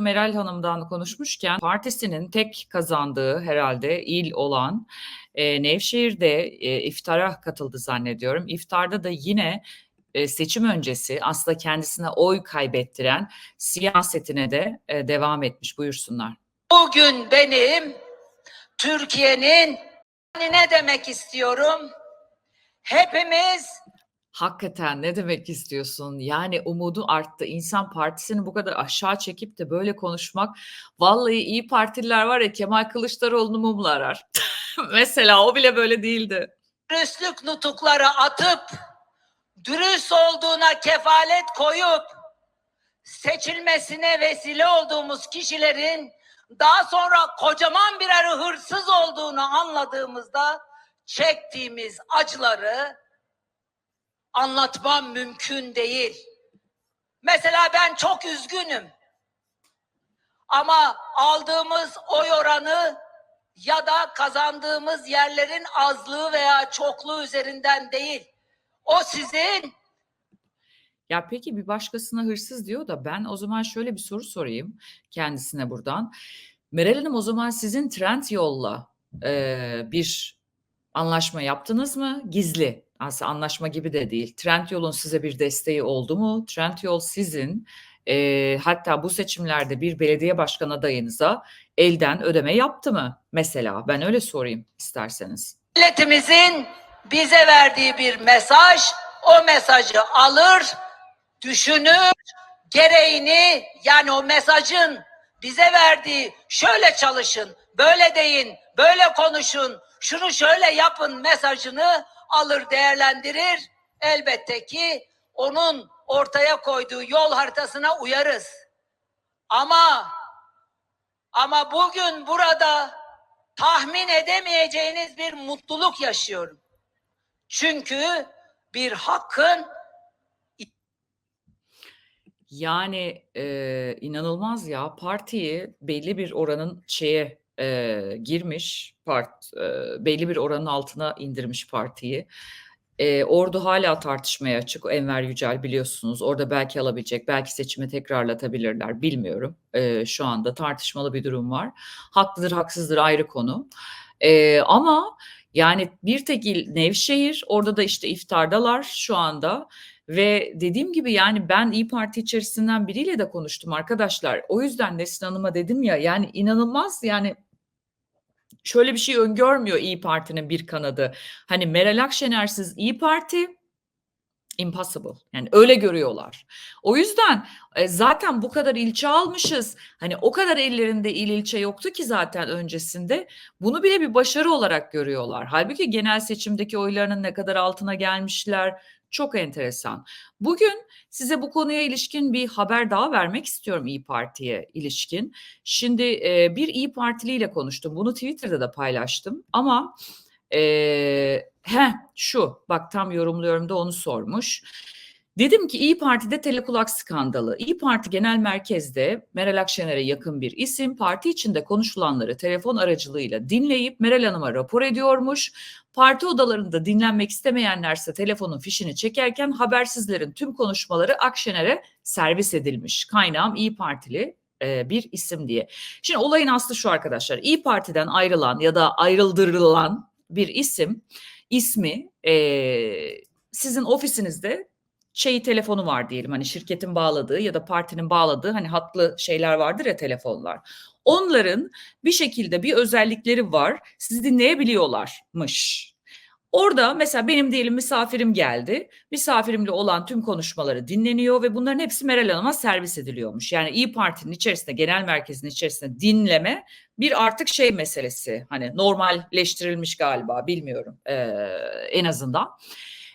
Meral Hanım'dan konuşmuşken partisinin tek kazandığı herhalde il olan e, Nevşehir'de e, iftara katıldı zannediyorum. İftarda da yine e, seçim öncesi aslında kendisine oy kaybettiren siyasetine de e, devam etmiş buyursunlar. Bugün benim Türkiye'nin ne demek istiyorum? Hepimiz Hakikaten ne demek istiyorsun? Yani umudu arttı. İnsan Partisi'ni bu kadar aşağı çekip de böyle konuşmak. Vallahi iyi partililer var ya Kemal Kılıçdaroğlu'nu mumla arar. Mesela o bile böyle değildi. dürüstlük nutukları atıp dürüst olduğuna kefalet koyup seçilmesine vesile olduğumuz kişilerin daha sonra kocaman birer hırsız olduğunu anladığımızda çektiğimiz acıları anlatmam mümkün değil. Mesela ben çok üzgünüm. Ama aldığımız oy oranı ya da kazandığımız yerlerin azlığı veya çokluğu üzerinden değil. O sizin Ya peki bir başkasına hırsız diyor da ben o zaman şöyle bir soru sorayım kendisine buradan. Meral Hanım o zaman sizin Trendyol'la e, bir anlaşma yaptınız mı? Gizli. Aslında anlaşma gibi de değil. Trendyol'un size bir desteği oldu mu? Trendyol sizin e, hatta bu seçimlerde bir belediye başkan adayınıza elden ödeme yaptı mı? Mesela ben öyle sorayım isterseniz. milletimizin bize verdiği bir mesaj. O mesajı alır, düşünür, gereğini yani o mesajın bize verdiği şöyle çalışın, böyle deyin, böyle konuşun, şunu şöyle yapın mesajını alır değerlendirir. Elbette ki onun ortaya koyduğu yol haritasına uyarız. Ama ama bugün burada tahmin edemeyeceğiniz bir mutluluk yaşıyorum. Çünkü bir hakkın Yani e, inanılmaz ya partiyi belli bir oranın şeye e, girmiş part e, belli bir oranın altına indirmiş partiyi. E, ordu hala tartışmaya açık. Enver Yücel biliyorsunuz orada belki alabilecek belki seçimi tekrarlatabilirler bilmiyorum. E, şu anda tartışmalı bir durum var. Haklıdır haksızdır ayrı konu. E, ama yani bir tek il Nevşehir orada da işte iftardalar şu anda. Ve dediğim gibi yani ben İyi Parti içerisinden biriyle de konuştum arkadaşlar. O yüzden Nesrin Hanım'a dedim ya yani inanılmaz yani şöyle bir şey öngörmüyor İyi Parti'nin bir kanadı. Hani Meral Akşener'siz İyi Parti impossible. Yani öyle görüyorlar. O yüzden e, zaten bu kadar ilçe almışız. Hani o kadar ellerinde il ilçe yoktu ki zaten öncesinde. Bunu bile bir başarı olarak görüyorlar. Halbuki genel seçimdeki oylarının ne kadar altına gelmişler. Çok enteresan. Bugün size bu konuya ilişkin bir haber daha vermek istiyorum İyi Parti'ye ilişkin. Şimdi e, bir İyi Partili ile konuştum. Bunu Twitter'da da paylaştım. Ama e, he şu bak tam yorumluyorum da onu sormuş. Dedim ki İyi Parti'de telekulak skandalı. İyi Parti Genel Merkez'de Meral Akşener'e yakın bir isim parti içinde konuşulanları telefon aracılığıyla dinleyip Meral Hanım'a rapor ediyormuş. Parti odalarında dinlenmek istemeyenlerse telefonun fişini çekerken habersizlerin tüm konuşmaları Akşener'e servis edilmiş. Kaynağım İyi Partili e, bir isim diye. Şimdi olayın aslı şu arkadaşlar. İyi Parti'den ayrılan ya da ayrıldırılan bir isim ismi e, sizin ofisinizde şeyi telefonu var diyelim hani şirketin bağladığı ya da partinin bağladığı hani hatlı şeyler vardır ya telefonlar. Onların bir şekilde bir özellikleri var. Sizi dinleyebiliyorlarmış. Orada mesela benim diyelim misafirim geldi. Misafirimle olan tüm konuşmaları dinleniyor ve bunların hepsi Meral Hanım'a servis ediliyormuş. Yani İyi Parti'nin içerisinde, genel merkezin içerisinde dinleme bir artık şey meselesi. Hani normalleştirilmiş galiba bilmiyorum ee, en azından.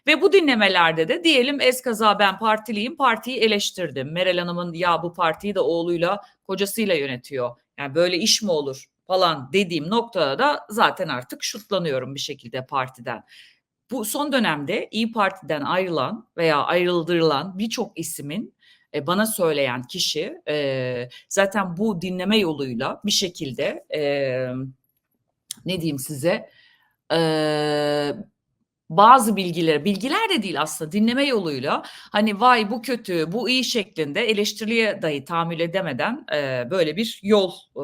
Ve bu dinlemelerde de diyelim eskaza ben partiliyim, partiyi eleştirdim. Meral Hanım'ın ya bu partiyi de oğluyla, kocasıyla yönetiyor. Yani böyle iş mi olur falan dediğim noktada da zaten artık şutlanıyorum bir şekilde partiden. Bu son dönemde İyi Parti'den ayrılan veya ayrıldırılan birçok ismin e, bana söyleyen kişi e, zaten bu dinleme yoluyla bir şekilde e, ne diyeyim size e, bazı bilgiler, bilgiler de değil aslında dinleme yoluyla hani vay bu kötü, bu iyi şeklinde eleştiriye dahi tahammül edemeden e, böyle bir yol e,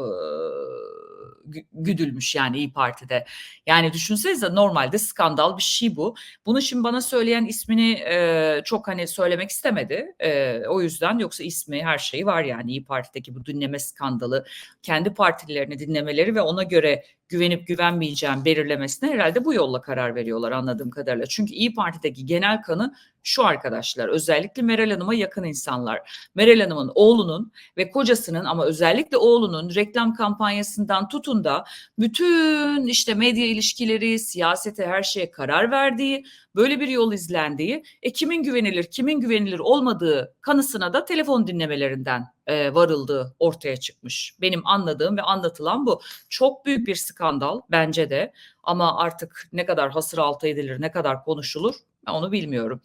gü- güdülmüş yani İyi Parti'de. Yani düşünsenize normalde skandal bir şey bu. Bunu şimdi bana söyleyen ismini e, çok hani söylemek istemedi. E, o yüzden yoksa ismi her şeyi var yani İyi Parti'deki bu dinleme skandalı, kendi partilerini dinlemeleri ve ona göre güvenip güvenmeyeceğim belirlemesine herhalde bu yolla karar veriyorlar anladığım kadarıyla. Çünkü İyi Parti'deki genel kanı şu arkadaşlar özellikle Meral Hanım'a yakın insanlar. Meral Hanım'ın oğlunun ve kocasının ama özellikle oğlunun reklam kampanyasından tutun da bütün işte medya ilişkileri, siyasete her şeye karar verdiği, böyle bir yol izlendiği, e kimin güvenilir, kimin güvenilir olmadığı kanısına da telefon dinlemelerinden e, varıldığı ortaya çıkmış. Benim anladığım ve anlatılan bu. Çok büyük bir skandal bence de ama artık ne kadar hasır altı edilir, ne kadar konuşulur onu bilmiyorum.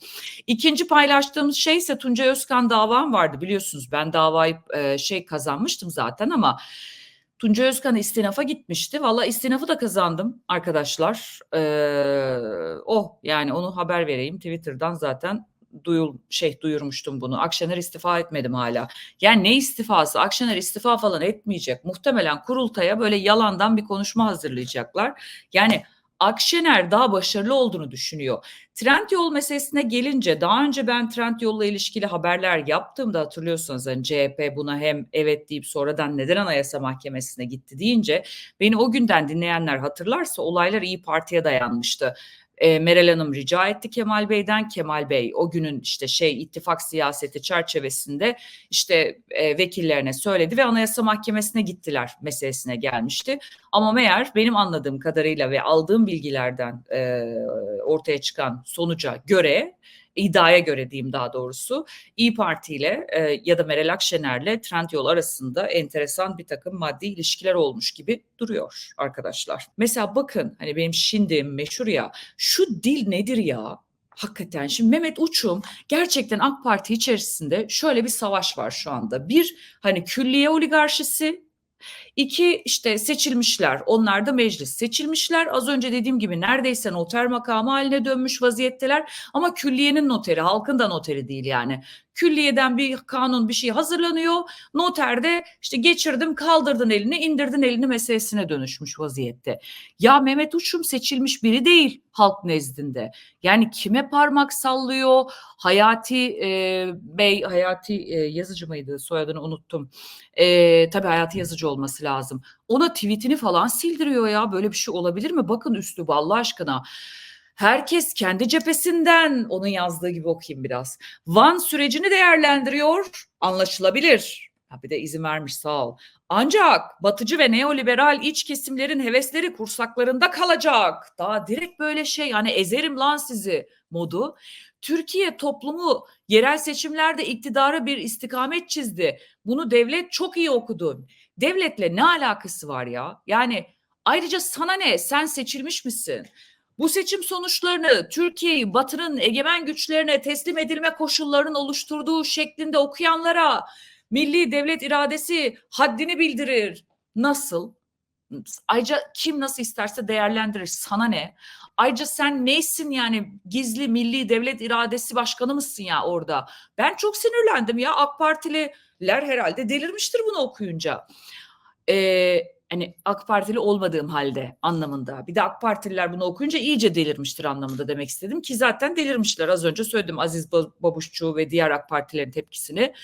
İkinci paylaştığımız şey ise Tuncay Özkan davam vardı biliyorsunuz. Ben davayı e, şey kazanmıştım zaten ama Tuncay Özkan istinafa gitmişti. Valla istinafı da kazandım arkadaşlar. Ee, oh yani onu haber vereyim. Twitter'dan zaten duyul şey duyurmuştum bunu. Akşener istifa etmedim hala. Yani ne istifası? Akşener istifa falan etmeyecek. Muhtemelen kurultaya böyle yalandan bir konuşma hazırlayacaklar. Yani Akşener daha başarılı olduğunu düşünüyor. Trendyol meselesine gelince daha önce ben Trendyol'la ilişkili haberler yaptığımda hatırlıyorsanız hani CHP buna hem evet deyip sonradan neden Anayasa Mahkemesi'ne gitti deyince beni o günden dinleyenler hatırlarsa olaylar İyi Parti'ye dayanmıştı. E, Meral Hanım rica etti Kemal Bey'den. Kemal Bey o günün işte şey ittifak siyaseti çerçevesinde işte e, vekillerine söyledi ve Anayasa Mahkemesi'ne gittiler meselesine gelmişti. Ama meğer benim anladığım kadarıyla ve aldığım bilgilerden e, ortaya çıkan sonuca göre iddiaya göre diyeyim daha doğrusu İyi Parti ile e, ya da Meral Akşener'le Trendyol arasında enteresan bir takım maddi ilişkiler olmuş gibi duruyor arkadaşlar. Mesela bakın hani benim şindim meşhur ya şu dil nedir ya? Hakikaten şimdi Mehmet Uçum gerçekten AK Parti içerisinde şöyle bir savaş var şu anda. Bir hani külliye oligarşisi İki işte seçilmişler. Onlar da meclis seçilmişler. Az önce dediğim gibi neredeyse noter makamı haline dönmüş vaziyetteler. Ama külliyenin noteri, halkın da noteri değil yani. Külliyeden bir kanun bir şey hazırlanıyor. Noterde işte geçirdim kaldırdın elini indirdin elini meselesine dönüşmüş vaziyette. Ya Mehmet Uçum seçilmiş biri değil halk nezdinde. Yani kime parmak sallıyor? Hayati e, Bey, Hayati e, yazıcı mıydı soyadını unuttum. E, tabii Hayati yazıcı olması lazım. Ona tweetini falan sildiriyor ya böyle bir şey olabilir mi? Bakın üslubu Allah aşkına. Herkes kendi cephesinden onun yazdığı gibi okuyayım biraz. Van sürecini değerlendiriyor. Anlaşılabilir. Ha bir de izin vermiş sağ ol. Ancak batıcı ve neoliberal iç kesimlerin hevesleri kursaklarında kalacak. Daha direkt böyle şey yani ezerim lan sizi modu. Türkiye toplumu yerel seçimlerde iktidara bir istikamet çizdi. Bunu devlet çok iyi okudu. Devletle ne alakası var ya? Yani ayrıca sana ne? Sen seçilmiş misin? Bu seçim sonuçlarını Türkiye'yi Batı'nın egemen güçlerine teslim edilme koşullarının oluşturduğu şeklinde okuyanlara milli devlet iradesi haddini bildirir. Nasıl? Ayrıca kim nasıl isterse değerlendirir. Sana ne? Ayrıca sen neysin yani gizli milli devlet iradesi başkanı mısın ya orada? Ben çok sinirlendim ya AK Partililer herhalde delirmiştir bunu okuyunca. Ee, hani AK Partili olmadığım halde anlamında. Bir de AK Partililer bunu okuyunca iyice delirmiştir anlamında demek istedim ki zaten delirmişler. Az önce söyledim Aziz Babuşçu ve diğer AK Partilerin tepkisini.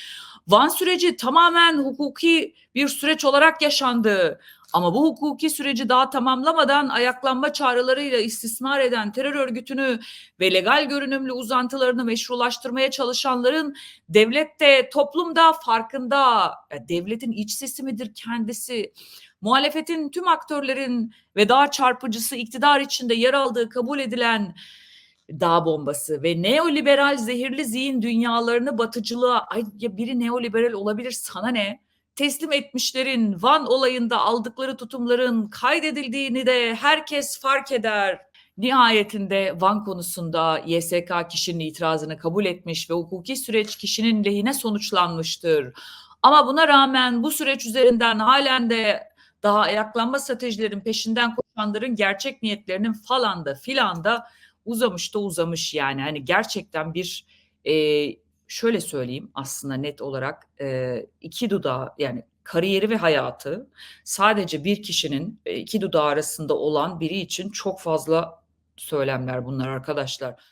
Van süreci tamamen hukuki bir süreç olarak yaşandı. Ama bu hukuki süreci daha tamamlamadan ayaklanma çağrılarıyla istismar eden terör örgütünü ve legal görünümlü uzantılarını meşrulaştırmaya çalışanların devlette, toplumda farkında. Devletin iç sesi midir kendisi? Muhalefetin tüm aktörlerin ve daha çarpıcısı iktidar içinde yer aldığı kabul edilen dağ bombası ve neoliberal zehirli zihin dünyalarını batıcılığa ay ya biri neoliberal olabilir sana ne? Teslim etmişlerin Van olayında aldıkları tutumların kaydedildiğini de herkes fark eder. Nihayetinde Van konusunda YSK kişinin itirazını kabul etmiş ve hukuki süreç kişinin lehine sonuçlanmıştır. Ama buna rağmen bu süreç üzerinden halen de daha ayaklanma stratejilerin peşinden koşanların gerçek niyetlerinin falan da filan da uzamış da uzamış yani. Hani gerçekten bir eee, şöyle söyleyeyim aslında net olarak eee, iki dudağı yani kariyeri ve hayatı sadece bir kişinin e, iki dudağı arasında olan biri için çok fazla söylemler bunlar arkadaşlar.